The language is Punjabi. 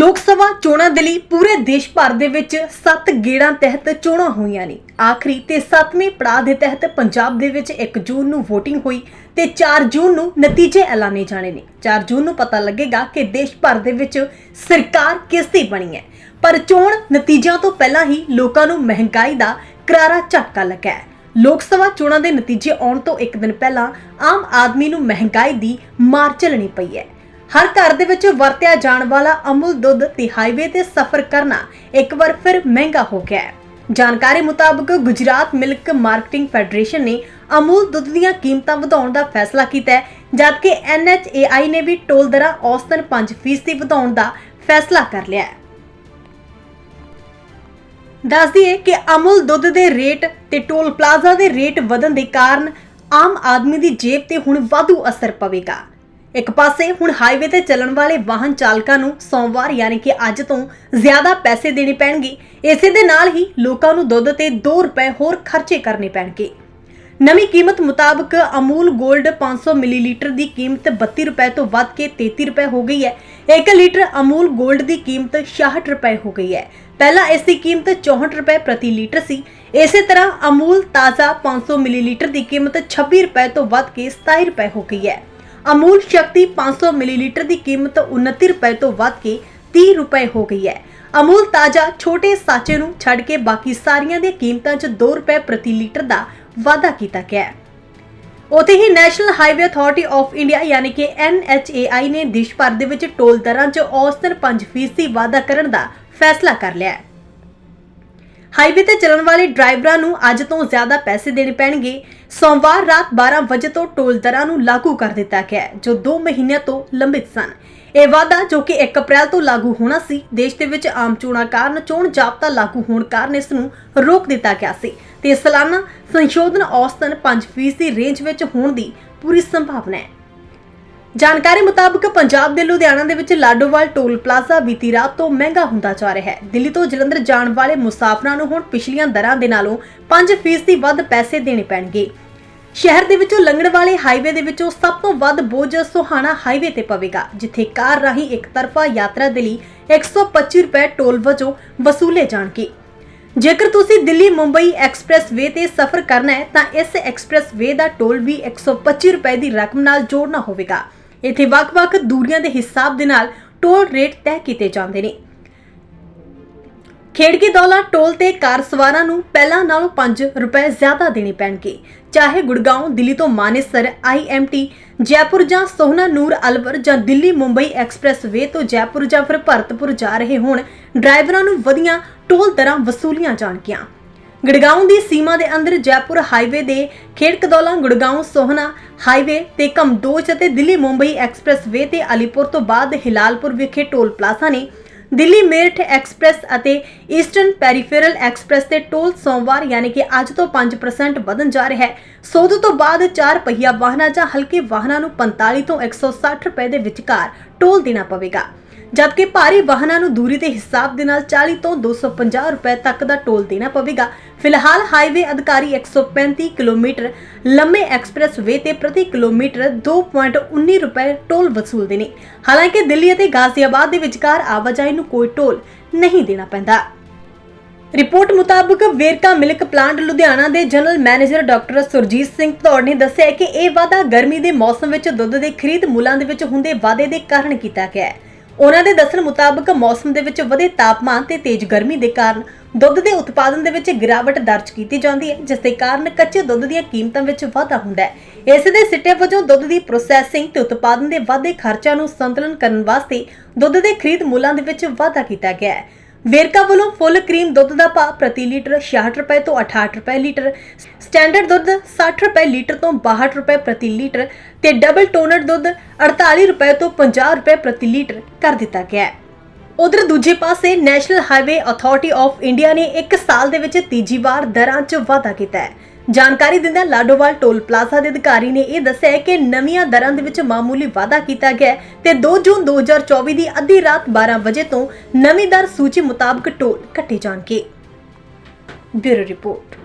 ਲੋਕ ਸਭਾ ਚੋਣਾਂ ਦੇ ਲਈ ਪੂਰੇ ਦੇਸ਼ ਭਰ ਦੇ ਵਿੱਚ 7 ਗੇੜਾਂ ਤਹਿਤ ਚੋਣਾਂ ਹੋਈਆਂ ਨੇ। ਆਖਰੀ ਤੇ 7ਵੇਂ ਪੜਾਅ ਦੇ ਤਹਿਤ ਪੰਜਾਬ ਦੇ ਵਿੱਚ 1 ਜੂਨ ਨੂੰ VOTING ਹੋਈ ਤੇ 4 ਜੂਨ ਨੂੰ ਨਤੀਜੇ ਐਲਾਨੇ ਜਾਣੇ ਨੇ। 4 ਜੂਨ ਨੂੰ ਪਤਾ ਲੱਗੇਗਾ ਕਿ ਦੇਸ਼ ਭਰ ਦੇ ਵਿੱਚ ਸਰਕਾਰ ਕਿਸ ਦੀ ਬਣੀ ਹੈ। ਪਰ ਚੋਣ ਨਤੀਜਿਆਂ ਤੋਂ ਪਹਿਲਾਂ ਹੀ ਲੋਕਾਂ ਨੂੰ ਮਹਿੰਗਾਈ ਦਾ ਕਰਾਰਾ ਝਟਕਾ ਲੱਗਾ ਹੈ। ਲੋਕ ਸਭਾ ਚੋਣਾਂ ਦੇ ਨਤੀਜੇ ਆਉਣ ਤੋਂ ਇੱਕ ਦਿਨ ਪਹਿਲਾਂ ਆਮ ਆਦਮੀ ਨੂੰ ਮਹਿੰਗਾਈ ਦੀ ਮਾਰ ਝੱਲਣੀ ਪਈ ਹੈ। ਹਰ ਘਰ ਦੇ ਵਿੱਚ ਵਰਤਿਆ ਜਾਣ ਵਾਲਾ ਅਮੁਲ ਦੁੱਧ ਤੇ ਹਾਈਵੇ ਤੇ ਸਫ਼ਰ ਕਰਨਾ ਇੱਕ ਵਾਰ ਫਿਰ ਮਹਿੰਗਾ ਹੋ ਗਿਆ ਹੈ। ਜਾਣਕਾਰੀ ਮੁਤਾਬਕ ਗੁਜਰਾਤ ਮਿਲਕ ਮਾਰਕੀਟਿੰਗ ਫੈਡਰੇਸ਼ਨ ਨੇ ਅਮੂਲ ਦੁੱਧ ਦੀਆਂ ਕੀਮਤਾਂ ਵਧਾਉਣ ਦਾ ਫੈਸਲਾ ਕੀਤਾ ਹੈ, ਜਦਕਿ NHAI ਨੇ ਵੀ ਟੋਲ ਦਰਾਂ ਔਸਤਨ 5% ਵਧਾਉਣ ਦਾ ਫੈਸਲਾ ਕਰ ਲਿਆ ਹੈ। ਦੱਸ ਦਈਏ ਕਿ ਅਮੁਲ ਦੁੱਧ ਦੇ ਰੇਟ ਤੇ ਟੋਲ ਪਲਾਜ਼ਾ ਦੇ ਰੇਟ ਵਧਣ ਦੇ ਕਾਰਨ ਆਮ ਆਦਮੀ ਦੀ ਜੇਬ ਤੇ ਹੁਣ ਵਾਧੂ ਅਸਰ ਪਵੇਗਾ। ਇੱਕ ਪਾਸੇ ਹੁਣ ਹਾਈਵੇ ਤੇ ਚੱਲਣ ਵਾਲੇ ਵਾਹਨ ਚਾਲਕਾਂ ਨੂੰ ਸੋਮਵਾਰ ਯਾਨੀ ਕਿ ਅੱਜ ਤੋਂ ਜ਼ਿਆਦਾ ਪੈਸੇ ਦੇਣੇ ਪੈਣਗੇ। ਇਸੇ ਦੇ ਨਾਲ ਹੀ ਲੋਕਾਂ ਨੂੰ ਦੁੱਧ ਤੇ 2 ਰੁਪਏ ਹੋਰ ਖਰਚੇ ਕਰਨੇ ਪੈਣਗੇ। ਨਵੀਂ ਕੀਮਤ ਮੁਤਾਬਕ ਅਮੂਲ 골ਡ 500 ਮਿਲੀਲੀਟਰ ਦੀ ਕੀਮਤ 32 ਰੁਪਏ ਤੋਂ ਵੱਧ ਕੇ 33 ਰੁਪਏ ਹੋ ਗਈ ਹੈ। 1 ਲੀਟਰ ਅਮੂਲ 골ਡ ਦੀ ਕੀਮਤ 66 ਰੁਪਏ ਹੋ ਗਈ ਹੈ। ਪਹਿਲਾਂ ਇਸ ਦੀ ਕੀਮਤ 64 ਰੁਪਏ ਪ੍ਰਤੀ ਲੀਟਰ ਸੀ। ਇਸੇ ਤਰ੍ਹਾਂ ਅਮੂਲ ਤਾਜ਼ਾ 500 ਮਿਲੀਲੀਟਰ ਦੀ ਕੀਮਤ 26 ਰੁਪਏ ਤੋਂ ਵੱਧ ਕੇ 27 ਰੁਪਏ ਹੋ ਗਈ ਹੈ। ਅਮੂਲ ਸ਼ਕਤੀ 500 ਮਿਲੀਲੀਟਰ ਦੀ ਕੀਮਤ 29 ਰੁਪਏ ਤੋਂ ਵੱਧ ਕੇ 30 ਰੁਪਏ ਹੋ ਗਈ ਹੈ। ਅਮੂਲ ਤਾਜ਼ਾ, ਛੋਟੇ ਸਾਚੇ ਨੂੰ ਛੱਡ ਕੇ ਬਾਕੀ ਸਾਰੀਆਂ ਦੀਆਂ ਕੀਮਤਾਂ 'ਚ 2 ਰੁਪਏ ਪ੍ਰਤੀ ਲੀਟਰ ਦਾ ਵਾਧਾ ਕੀਤਾ ਗਿਆ ਹੈ। ਉਥੇ ਹੀ national highway authority of India ਯਾਨੀ ਕਿ NHAI ਨੇ ਦੇਸ਼ ਭਰ ਦੇ ਵਿੱਚ ਟੋਲ ਦਰਾਂ 'ਚ ਔਸਤਨ 5% ਵਾਧਾ ਕਰਨ ਦਾ ਫੈਸਲਾ ਕਰ ਲਿਆ ਹੈ। ਹਾਈਵੇ ਤੇ ਚੱਲਣ ਵਾਲੇ ਡਰਾਈਵਰਾਂ ਨੂੰ ਅੱਜ ਤੋਂ ਜ਼ਿਆਦਾ ਪੈਸੇ ਦੇਣੇ ਪੈਣਗੇ। ਸੋਮਵਾਰ ਰਾਤ 12 ਵਜੇ ਤੋਂ ਟੋਲ ਦਰਾਂ ਨੂੰ ਲਾਗੂ ਕਰ ਦਿੱਤਾ ਗਿਆ ਹੈ, ਜੋ 2 ਮਹੀਨਿਆਂ ਤੋਂ ਲੰਬਿਤ ਸਨ। ਇਹ ਵਾਅਦਾ ਜੋ ਕਿ 1 ਅਪ੍ਰੈਲ ਤੋਂ ਲਾਗੂ ਹੋਣਾ ਸੀ ਦੇਸ਼ ਦੇ ਵਿੱਚ ਆਮ ਚੋਣਾਂ ਕਾਰਨ ਚੋਣ ਜਾਬਤਾ ਲਾਗੂ ਹੋਣ ਕਾਰਨ ਇਸ ਨੂੰ ਰੋਕ ਦਿੱਤਾ ਗਿਆ ਸੀ ਤੇ ਸਾਲਾਨਾ ਸੰਸ਼ੋਧਨ ਔਸਤਨ 5% ਦੀ ਰੇਂਜ ਵਿੱਚ ਹੋਣ ਦੀ ਪੂਰੀ ਸੰਭਾਵਨਾ ਹੈ। ਜਾਣਕਾਰੀ ਮੁਤਾਬਕ ਪੰਜਾਬ ਦੇ ਲੁਧਿਆਣਾ ਦੇ ਵਿੱਚ ਲਾਡੋਵਾਲ ਟੋਲ ਪਲਾਜ਼ਾ ਬੀਤੀ ਰਾਤ ਤੋਂ ਮਹਿੰਗਾ ਹੁੰਦਾ ਜਾ ਰਿਹਾ ਹੈ। ਦਿੱਲੀ ਤੋਂ ਜਲੰਧਰ ਜਾਣ ਵਾਲੇ ਮੁਸਾਫਰਾਂ ਨੂੰ ਹੁਣ ਪਿਛਲੀਆਂ ਦਰਾਂ ਦੇ ਨਾਲੋਂ 5% ਦੀ ਵੱਧ ਪੈਸੇ ਦੇਣੇ ਪੈਣਗੇ। ਸ਼ਹਿਰ ਦੇ ਵਿੱਚੋਂ ਲੰਘਣ ਵਾਲੇ ਹਾਈਵੇ ਦੇ ਵਿੱਚੋਂ ਸਭ ਤੋਂ ਵੱਧ ਬੋਝ ਸੋਹਾਣਾ ਹਾਈਵੇ ਤੇ ਪਵੇਗਾ, ਜਿੱਥੇ ਕਾਰ ਰਾਹੀਂ ਇੱਕ ਤਰਫਾ ਯਾਤਰਾ ਦੇ ਲਈ 125 ਰੁਪਏ ਟੋਲ ਵਜੋਂ ਵਸੂਲੇ ਜਾਣਗੇ। ਜੇਕਰ ਤੁਸੀਂ ਦਿੱਲੀ ਮੁੰਬਈ ਐਕਸਪ੍ਰੈਸ ਵੇ ਤੇ ਸਫ਼ਰ ਕਰਨਾ ਹੈ, ਤਾਂ ਇਸ ਐਕਸਪ੍ਰੈਸ ਵੇ ਦਾ ਟੋਲ ਵੀ 125 ਰੁਪਏ ਦੀ ਰਕਮ ਨਾਲ ਜੋੜਨਾ ਹੋਵੇਗਾ। ਇੱਥੇ ਵੱਖ-ਵੱਖ ਦੂਰੀਆਂ ਦੇ ਹਿਸਾਬ ਦੇ ਨਾਲ ਟੋਲ ਰੇਟ ਤੈਅ ਕੀਤੇ ਜਾਂਦੇ ਨੇ। ਖੇੜਕੀ ਦੌਲਾ ਟੋਲ ਤੇ ਕਾਰ ਸਵਾਰਾਂ ਨੂੰ ਪਹਿਲਾਂ ਨਾਲੋਂ 5 ਰੁਪਏ ਜ਼ਿਆਦਾ ਦੇਣੇ ਪੈਣਗੇ। ਚਾਹੇ ਗੁੜਗਾਉਂ ਦਿੱਲੀ ਤੋਂ ਮਾਨੇਸਰ ਆਈਐਮਟੀ ਜੈਪੁਰ ਜਾਂ ਸੋਹਨਾ ਨੂਰ ਅਲਵਰ ਜਾਂ ਦਿੱਲੀ ਮੁੰਬਈ ਐਕਸਪ੍ਰੈਸ ਵੇ ਤੋਂ ਜੈਪੁਰ ਜਾਂ ਫਿਰ ਭਰਤਪੁਰ ਜਾ ਰਹੇ ਹੋਣ, ਡਰਾਈਵਰਾਂ ਨੂੰ ਵਧੀਆਂ ਟੋਲ ਦਰਾਂ ਵਸੂਲੀਆਂ ਜਾਣਗੀਆਂ। ਗੁੜਗਾਉਂ ਦੀ ਸੀਮਾ ਦੇ ਅੰਦਰ ਜੈਪੁਰ ਹਾਈਵੇ ਦੇ ਖੇੜਕਦੌਲਾ, ਗੁੜਗਾਉਂ, ਸੋਹਣਾ ਹਾਈਵੇ ਤੇ ਕਮਦੋਜ ਅਤੇ ਦਿੱਲੀ ਮੁੰਬਈ ਐਕਸਪ੍ਰੈਸ ਵੇ ਤੇ ਅਲੀਪੁਰ ਤੋਂ ਬਾਅਦ ਹਿਲਾਲਪੁਰ ਵਿਖੇ ਟੋਲ ਪਲਾਜ਼ਾ ਨੇ ਦਿੱਲੀ ਮੇਰਠ ਐਕਸਪ੍ਰੈਸ ਅਤੇ ਈਸਟਰਨ ਪੈਰੀਫੇਰਲ ਐਕਸਪ੍ਰੈਸ ਤੇ ਟੋਲ ਸੋਮਵਾਰ ਯਾਨੀ ਕਿ ਅੱਜ ਤੋਂ 5% ਵਧਣ ਜਾ ਰਿਹਾ ਹੈ। ਸੋਧ ਤੋਂ ਬਾਅਦ ਚਾਰ ਪਹੀਆ ਵਾਹਨਾਂ ਜਾਂ ਹਲਕੇ ਵਾਹਨਾਂ ਨੂੰ 45 ਤੋਂ 160 ਰੁਪਏ ਦੇ ਵਿਚਕਾਰ ਟੋਲ ਦੇਣਾ ਪਵੇਗਾ। ਜਦਕਿ ਭਾਰੀ ਵਾਹਨਾਂ ਨੂੰ ਦੂਰੀ ਦੇ ਹਿਸਾਬ ਦੇ ਨਾਲ 40 ਤੋਂ 250 ਰੁਪਏ ਤੱਕ ਦਾ ਟੋਲ ਦੇਣਾ ਪਵੇਗਾ। ਫਿਲਹਾਲ ਹਾਈਵੇ ਅਧਿਕਾਰੀ 135 ਕਿਲੋਮੀਟਰ, ਲੰਮੇ ਐਕਸਪ੍ਰੈਸ ਵੇ ਤੇ ਪ੍ਰਤੀ ਕਿਲੋਮੀਟਰ 2.19 ਰੁਪਏ ਟੋਲ ਵਸੂਲਦੇ ਨੇ। ਹਾਲਾਂਕਿ ਦਿੱਲੀ ਅਤੇ ਗਾਜ਼ੀਆਬਾਦ ਦੇ ਵਿਚਕਾਰ ਆਵਾਜਾਈ ਨੂੰ ਕੋਈ ਟੋਲ ਨਹੀਂ ਦੇਣਾ ਪੈਂਦਾ। ਰਿਪੋਰਟ ਮੁਤਾਬਕ ਵੇਰਕਾ ਮਿਲਕ ਪਲਾਂਟ ਲੁਧਿਆਣਾ ਦੇ general manager doctor Surjit Singh Dhaur ਨੇ ਦੱਸਿਆ ਕਿ ਇਹ ਵਾਧਾ ਗਰਮੀ ਦੇ ਮੌਸਮ ਵਿੱਚ ਦੁੱਧ ਦੇ ਖਰੀਦ ਮੁੱਲਾਂ ਦੇ ਵਿੱਚ ਹੁੰਦੇ ਵਾਧੇ ਦੇ ਕਾਰਨ ਕੀਤਾ ਗਿਆ ਹੈ। ਉਹਨਾਂ ਦੇ ਦੱਸਣ ਮੁਤਾਬਕ ਮੌਸਮ ਦੇ ਵਿੱਚ ਵਧੇ ਤਾਪਮਾਨ ਤੇ ਤੇਜ਼ ਗਰਮੀ ਦੇ ਕਾਰਨ ਦੁੱਧ ਦੇ ਉਤਪਾਦਨ ਦੇ ਵਿੱਚ ਗਿਰਾਵਟ ਦਰਜ ਕੀਤੀ ਜਾਂਦੀ ਹੈ, ਜਿਸ ਦੇ ਕਾਰਨ ਕੱਚੇ ਦੁੱਧ ਦੀਆਂ ਕੀਮਤਾਂ ਵਿੱਚ ਵਾਧਾ ਹੁੰਦਾ ਹੈ। ਇਸ ਦੇ ਸਿੱਟੇ ਵਜੋਂ ਦੁੱਧ ਦੀ ਪ੍ਰੋਸੈਸਿੰਗ ਤੇ ਉਤਪਾਦਨ ਦੇ ਵਾਧੇ ਖਰਚਾਂ ਨੂੰ ਸੰਤੁਲਨ ਕਰਨ ਵਾਸਤੇ ਦੁੱਧ ਦੇ ਖਰੀਦ ਮੁੱਲਾਂ ਦੇ ਵਿੱਚ ਵਾਧਾ ਕੀਤਾ ਗਿਆ ਹੈ। ਵੇਰਕਾ ਵੱਲੋਂ ਫੁੱਲ ਕਰੀਮ ਦੁੱਧ ਦਾ ਭਾਅ ਪ੍ਰਤੀ ਲੀਟਰ 66 ਰੁਪਏ ਤੋਂ 68 ਰੁਪਏ ਲੀਟਰ, ਸਟੈਂਡਰਡ ਦੁੱਧ 60 ਰੁਪਏ ਲੀਟਰ ਤੋਂ 62 ਰੁਪਏ ਪ੍ਰਤੀ ਲੀਟਰ ਤੇ ਡਬਲ ਟੋਨਰ ਦੁੱਧ 48 ਰੁਪਏ ਤੋਂ 50 ਰੁਪਏ ਪ੍ਰਤੀ ਲੀਟਰ ਕਰ ਦਿੱਤਾ ਗਿਆ ਹੈ। ਉਧਰ ਦੂਜੇ ਪਾਸੇ national highway authority of India ਨੇ 1 ਸਾਲ ਦੇ ਵਿੱਚ ਤੀਜੀ ਵਾਰ ਦਰਾਂ 'ਚ ਵਾਧਾ ਕੀਤਾ ਹੈ। ਜਾਣਕਾਰੀ ਦਿੰਦਿਆਂ ਲਾਡੋਵਾਲ ਟੋਲ ਪਲਾਜ਼ਾ ਦੇ ਅਧਿਕਾਰੀ ਨੇ ਇਹ ਦੱਸਿਆ ਕਿ ਨਵੀਆਂ ਦਰਾਂ ਦੇ ਵਿੱਚ ਮਾਮੂਲੀ ਵਾਧਾ ਕੀਤਾ ਗਿਆ ਹੈ ਤੇ 2 ਜੂਨ 2024 ਦੀ ਅੱਧੀ ਰਾਤ 12 ਵਜੇ ਤੋਂ ਨਵੀਂ ਦਰ ਸੂਚੀ ਮੁਤਾਬਕ ਟੋਲ ਕੱਟੇ ਜਾਣਗੇ। Bureau report.